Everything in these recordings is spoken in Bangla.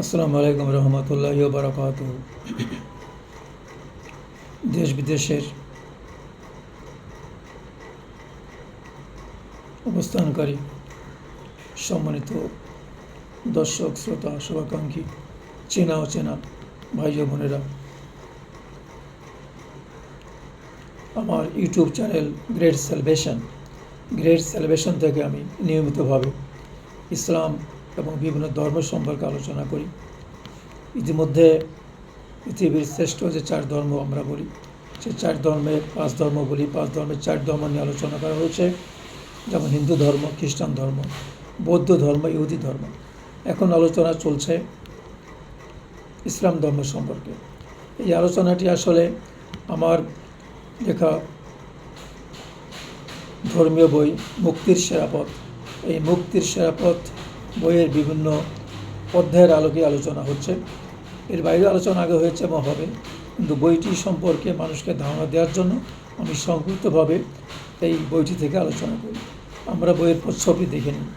আসসালামু আলাইকুম রহমতুল্লাহ বারাকাত দেশ বিদেশের অবস্থানকারী, সম্মানিত দর্শক, শ্রোতা, শুভাকাঙ্ক্ষী, চেনা ও চেনা ভাই বোনেরা, আমার YouTube channel great celebration great celebration থেকে আমি নিয়মিতভাবে ইসলাম এবং বিভিন্ন ধর্ম সম্পর্কে আলোচনা করি। ইতিমধ্যে পৃথিবীর শ্রেষ্ঠ যে চার ধর্ম আমরা বলি, সে চার ধর্মের পাঁচ ধর্ম বলি, পাঁচ ধর্মের চার ধর্ম নিয়ে আলোচনা করা হয়েছে। যেমন হিন্দু ধর্ম, খ্রিস্টান ধর্ম, বৌদ্ধ ধর্ম, ইহুদি ধর্ম। এখন আলোচনা চলছে ইসলাম ধর্ম সম্পর্কে। এই আলোচনাটি আসলে আমার লেখা ধর্মীয় বই মুক্তির সেরাপথ। এই মুক্তির সেরাপথ বইয়ের বিভিন্ন অধ্যায়ের আলোকে আলোচনা হচ্ছে। এর বাইরে আলোচনা আগে হয়েছে এবং হবে। কিন্তু বইটি সম্পর্কে মানুষকে ধারণা দেওয়ার জন্য আমি সংক্ষিপ্তভাবে এই বইটি থেকে আলোচনা করি। আমরা বইয়ের ছবি দেখে নিই।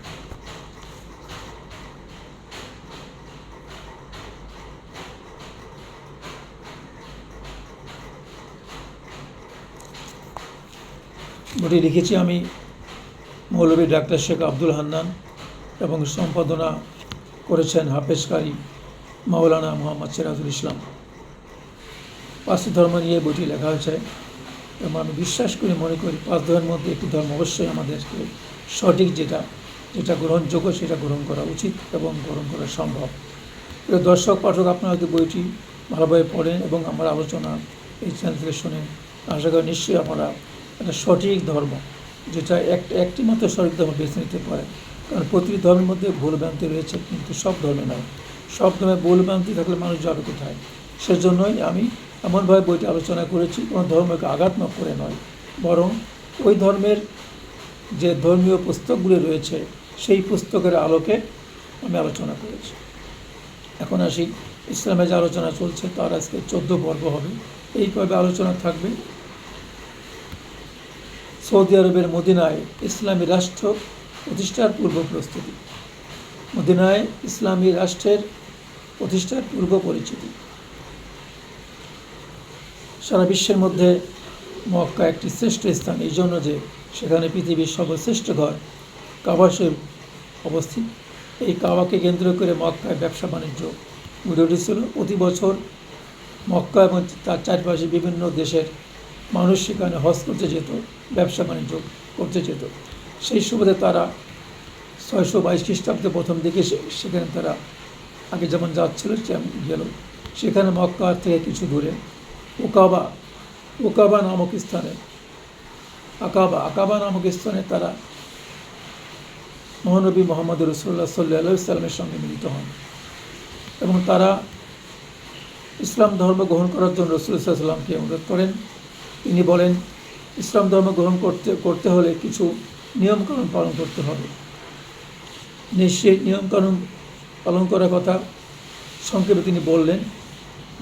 বইটি লিখেছি আমি মৌলভী ডাক্তার শেখ আব্দুল হান্নান। এবং সম্পাদনা করেছেন হাফেজকারী মাওলানা মোহাম্মদ সিরাজুল ইসলাম। পাঁচটি ধর্ম নিয়ে বইটি লেখা হয়েছে এবং আমি বিশ্বাস করি, মনে করি পাঁচ ধর্মের মধ্যে একটি ধর্ম অবশ্যই আমাদেরকে সঠিক যেটা যেটা গ্রহণযোগ্য সেটা গ্রহণ করা উচিত এবং গ্রহণ করা সম্ভব। প্রিয় দর্শক, পাঠক, আপনারা হয়তো বইটি ভালোভাবে পড়েন এবং আমার আলোচনা এই চ্যানেল থেকে শোনেন। আশা করি নিশ্চয়ই আপনারা একটা সঠিক ধর্ম, যেটা এক, একটি মাত্র সঠিক ধর্ম বেছে নিতে পারেন। কারণ প্রতিটি ধর্মের মধ্যে ভুল ভ্রান্তি রয়েছে, কিন্তু সব ধর্মে নয়। সব ধর্মে ভুল ভ্রান্তি থাকলে মানুষ যাবে কোথায়? সেজন্যই আমি এমনভাবে বইটি আলোচনা করেছি, কোনো ধর্মকে আঘাত না করে নয়। বরং ওই ধর্মের যে ধর্মীয় পুস্তকগুলি রয়েছে, সেই পুস্তকের আলোকে আমি আলোচনা করেছি। এখন আসি, ইসলামে যে আলোচনা চলছে, তার আজকে চোদ্দ পর্ব হবে। এই পর্বে আলোচনা থাকবে সৌদি আরবের মদিনায় ইসলামী রাষ্ট্র প্রতিষ্ঠার পূর্ব প্রস্তুতি। মদিনায় ইসলামী রাষ্ট্রের প্রতিষ্ঠার পূর্ব পরিচিতি। সারা বিশ্বের মধ্যে মক্কা একটি শ্রেষ্ঠ স্থান। এই জন্য যে সেখানে পৃথিবীর সর্বশ্রেষ্ঠ ঘর কাবা শরীফ অবস্থিত। এই কাবাকে কেন্দ্র করে মক্কায় ব্যবসা বাণিজ্য গড়ে উঠেছিল। প্রতি বছর মক্কা এবং তার চারপাশে বিভিন্ন দেশের মানুষ সেখানে হজ করতে যেত, ব্যবসা বাণিজ্য করতে যেত। সেই সুবাদে তারা ছয়শো বাইশ খ্রিস্টাব্দে প্রথম দিকে সেখানে তারা আগে যেমন যাচ্ছিল গেল। সেখানে মক্কা থেকে কিছু দূরে। ওকাবা ওকাবা নামক স্থানে আকাবা আকাবা নামক স্থানে তারা মহানবী মোহাম্মদ রসুল্লাহ সাল্লা সাল্লামের সঙ্গে মিলিত হন। এবং তারা ইসলাম ধর্ম গ্রহণ করার জন্য রসুল্লাহ সাল্লামকে অনুরোধ করেন। তিনি বলেন, ইসলাম ধর্ম গ্রহণ করতে করতে হলে কিছু নিয়মকানুন পালন করতে হবে। নিশ্চয়ই নিয়মকানুন পালন করার কথা সংক্ষেপে তিনি বললেন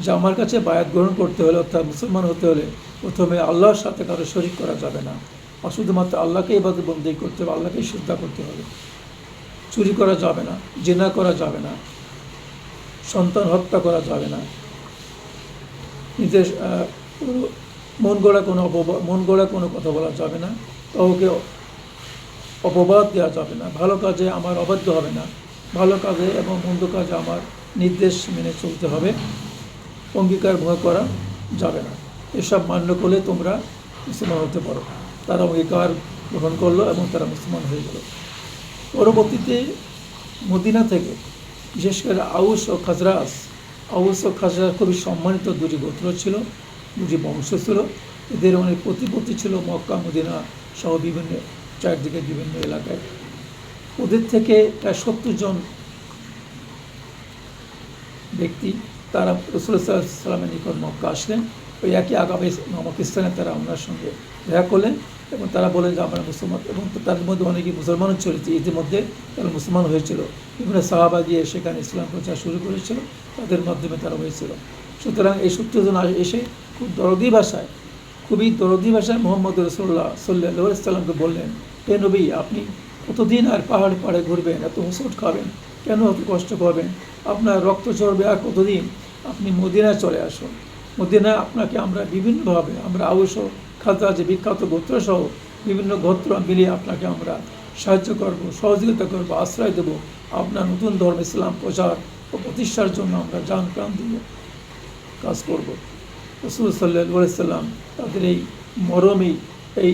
যে, আমার কাছে বায়াত গ্রহণ করতে হলে অর্থাৎ মুসলমান হতে হলে প্রথমে আল্লাহর সাথে কারও শরিক করা যাবে না। আর শুধুমাত্র আল্লাহকে এবার বন্দি করতে হবে আল্লাহকেই শ্রদ্ধা করতে হবে। চুরি করা যাবে না, জেনা করা যাবে না, সন্তান হত্যা করা যাবে না। নিজের মন গড়া কোনো অপবাদ, মন গড়া কোনো কথা বলা যাবে না। কাউকে অপবাদ দেওয়া যাবে না। ভালো কাজে আমার অবাধ্য হবে না। ভালো কাজে এবং মন্দ কাজে আমার নির্দেশ মেনে চলতে হবে। অঙ্গীকার ভয় করা যাবে না। এসব মান্য করলে তোমরা মুসলমান হতে পারো। তারা অঙ্গীকার গ্রহণ করল এবং তারা মুসলমান হয়ে গেল। পরবর্তীতে মদিনা থেকে, বিশেষ করে আউস ও খাজরাস, আউস ও খাজরাস খুবই সম্মানিত দুটি গোত্র ছিল, দুটি বংশ ছিল। এদের অনেক প্রতিপত্তি ছিল মক্কা, মদিনা সহ বিভিন্ন চারদিকে বিভিন্ন এলাকায়। ওদের থেকে প্রায় সত্তর জন ব্যক্তি তারা রসুল্লাহামের নিকট মক্কা আসলেন। ওই একই আগামী নামক স্থানে তারা ওনার সঙ্গে দেখা করলেন এবং তারা বলেন যে, আমরা মুসলমান। এবং তাদের মধ্যে অনেকেই মুসলমানও চলেছে ইতিমধ্যে তারা মুসলমান হয়েছিল। বিভিন্ন সাহাবা গিয়ে সেখানে ইসলাম প্রচার শুরু করেছিল, তাদের মাধ্যমে তারা হয়েছিল। সুতরাং এই সূত্রজন এসে খুব দরদি ভাষায়, খুবই দরদি ভাষায় মোহাম্মদ রসুল্লাহ সাল্লাহ সাল্লামকে বললেন হে নবী আপনি কতদিন আর পাহাড়ে পাহাড়ে ঘুরবেন, এত হোসট খাবেন, কেন অত কষ্ট পাবেন? আপনার রক্ত চড়বে আর কতদিন? আপনি মদিনায় চলে আসুন। মদিনায় আপনাকে আমরা বিভিন্নভাবে, আমরা আউশ খাজা যে বিখ্যাত গোত্রসহ বিভিন্ন গোত্র মিলিয়ে আপনাকে আমরা সাহায্য করব, সহযোগিতা করব, আশ্রয় দেব, আপনার নতুন ধর্ম, ইসলাম, প্রচার ও প্রতিষ্ঠার জন্য আমরা যান প্রাণ দিয়ে কাজ করব। রসুল সাল্লাহ সাল্লাম তাদের এই মরমী এই এই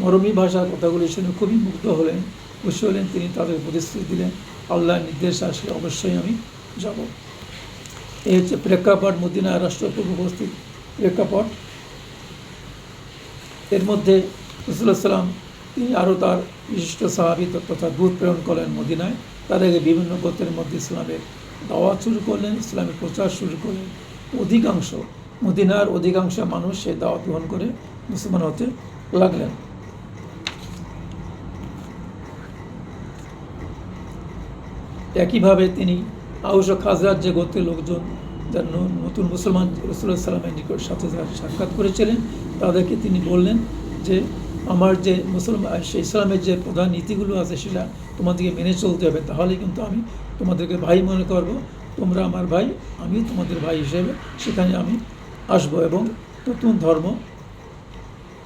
মরমী ভাষার কথাগুলি শুনে খুবই মুগ্ধ হলেন, খুশি হলেন। তিনি তাদের প্রতিশ্রুতি দিলেন, আল্লাহর নির্দেশ আসলে অবশ্যই আমি যাব। এই হচ্ছে প্রেক্ষাপট, মদিনা রাষ্ট্রপতি উপস্থিত। প্রেক্ষাপট, এর মধ্যে রসুল্লাহ তিনি আরও তার বিশিষ্ট সাহাবি তথা দূত প্রেরণ করলেন মদিনায়। তার আগে বিভিন্ন গোত্রের মধ্যে ইসলামের দাওয়াত শুরু করলেন, ইসলামের প্রচার শুরু করলেন। অধিকাংশ, মদিনার অধিকাংশ মানুষ সেই দাওয়াত গ্রহণ করে মুসলমান হতে লাগলেন একইভাবে তিনি আউস ও খাজরাত যে গোত্রের লোকজন যার নতুন মুসলমান রসুল্লাহ সাল্লামের নিকট সাথে যারা সাক্ষাৎ করেছিলেন, তাদেরকে তিনি বললেন যে, আমার যে মুসলমান ইসলামের যে প্রধান নীতিগুলো আছে, সেটা তোমাদেরকে মেনে চলতে হবে। তাহলে কিন্তু আমি তোমাদেরকে ভাই মনে করব। তোমরা আমার ভাই, আমিও তোমাদের ভাই হিসেবে সেখানে আমি আসব এবং নতুন ধর্ম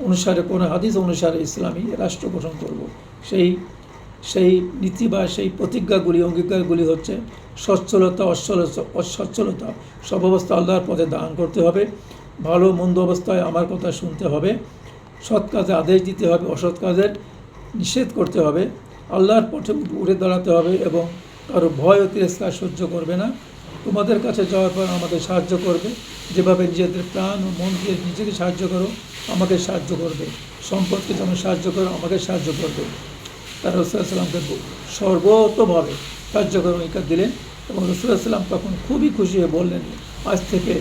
অনুসারে, কোন হাদিস অনুসারে ইসলামী রাষ্ট্র গঠন করব। সেই সেই নীতি বা সেই প্রতিজ্ঞাগুলি, অঙ্গীকারগুলি হচ্ছে সচ্ছলতা অসচ্ছলতা অসচ্ছলতা। সব অবস্থা আল্লাহর পথে দান করতে হবে। ভালো, মন্দ অবস্থায় আমার কথা শুনতে হবে। সৎ কাজে আদেশ দিতে হবে, অসৎ কাজের নিষেধ করতে হবে। আল্লাহর পথে উড়ে দাঁড়াতে হবে এবং কারও ভয় ও তিরস্কার সহ্য করবে না। তোমাদের কাছে যাওয়ার পর আমাকে সাহায্য করবে। যেভাবে নিজেদের প্রাণ ও মন দিয়ে নিজেকে সাহায্য করো, আমাকে সাহায্য করবে। সম্পদকে যেমন সাহায্য করো, আমাকে সাহায্য করবে। তারা রসুল্লাহামকে সর্বতভাবে কার্যকর অঙ্গীকার দিলেন এবং রসুল্লাহাম তখন খুবই খুশি হয়ে বললেন, আজ থেকে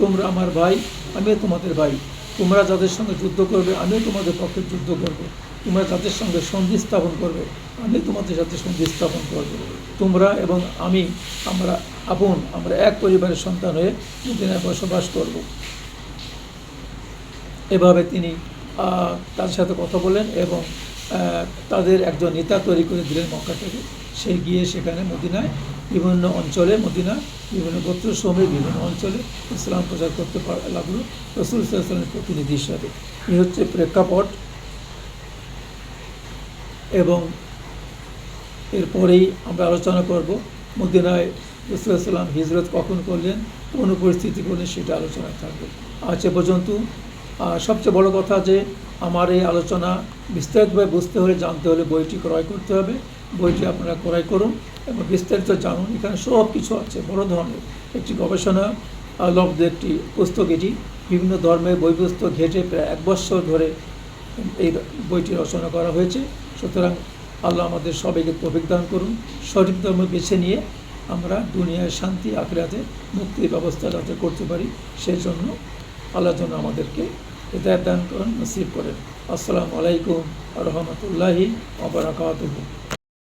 তোমরা আমার ভাই, আমিও তোমাদের ভাই। তোমরা যাদের সঙ্গে যুদ্ধ করবে, আমিও তোমাদের পক্ষে যুদ্ধ করব। তোমরা যাদের সঙ্গে সন্ধি স্থাপন করবে, আমি তোমাদের সাথে সন্ধি স্থাপন করব। তোমরা এবং আমি, আমরা আপন, আমরা এক পরিবারের সন্তান হয়ে মদিনায় বসবাস করব। এভাবে তিনি তাদের সাথে কথা বলেন এবং তাদের একজন নেতা তৈরি করে দিলেন মক্কা থেকে। সে গিয়ে সেখানে মদিনায় বিভিন্ন অঞ্চলে মদিনা, বিভিন্ন গোত্র সময়ে বিভিন্ন অঞ্চলে ইসলাম প্রচার করতে লাগল। রসুল ইসলামের প্রতিনিধি হিসাবে এই হচ্ছে প্রেক্ষাপট। এবং এরপরেই আমরা আলোচনা করব মদিনায় রসুলাম হিজরত কখন করলেন, কোন পরিস্থিতি করলেন সেটা আলোচনায় থাকবে। আজ এ পর্যন্ত সবচেয়ে বড় কথা যে আমার এই আলোচনা বিস্তারিতভাবে বুঝতে হলে জানতে হলে বইটি ক্রয় করতে হবে। বইটি আপনারা ক্রয় করুন এবং বিস্তারিত জানুন। এখানে সব কিছু আছে, বড় ধরনের। একটি গবেষণা লব্ধ একটি পুস্তক এটি। বিভিন্ন ধর্মের বই পুস্তক ঘেটে প্রায় এক বছর ধরে এই বইটি রচনা করা হয়েছে। সুতরাং আল্লাহ আমাদের সবাইকে তফিক দান করুন, সঠিক ধর্ম বেছে নিয়ে আমরা দুনিয়ায় শান্তি আখড়াতে মুক্তির ব্যবস্থা যাতে করতে পারি, সেই জন্য আল্লাহ যেন আমাদেরকে হৃদয় দান করেন, নসিব করেন। আসসালামু আলাইকুম রহমতুল্লাহি আবরাকাতুহু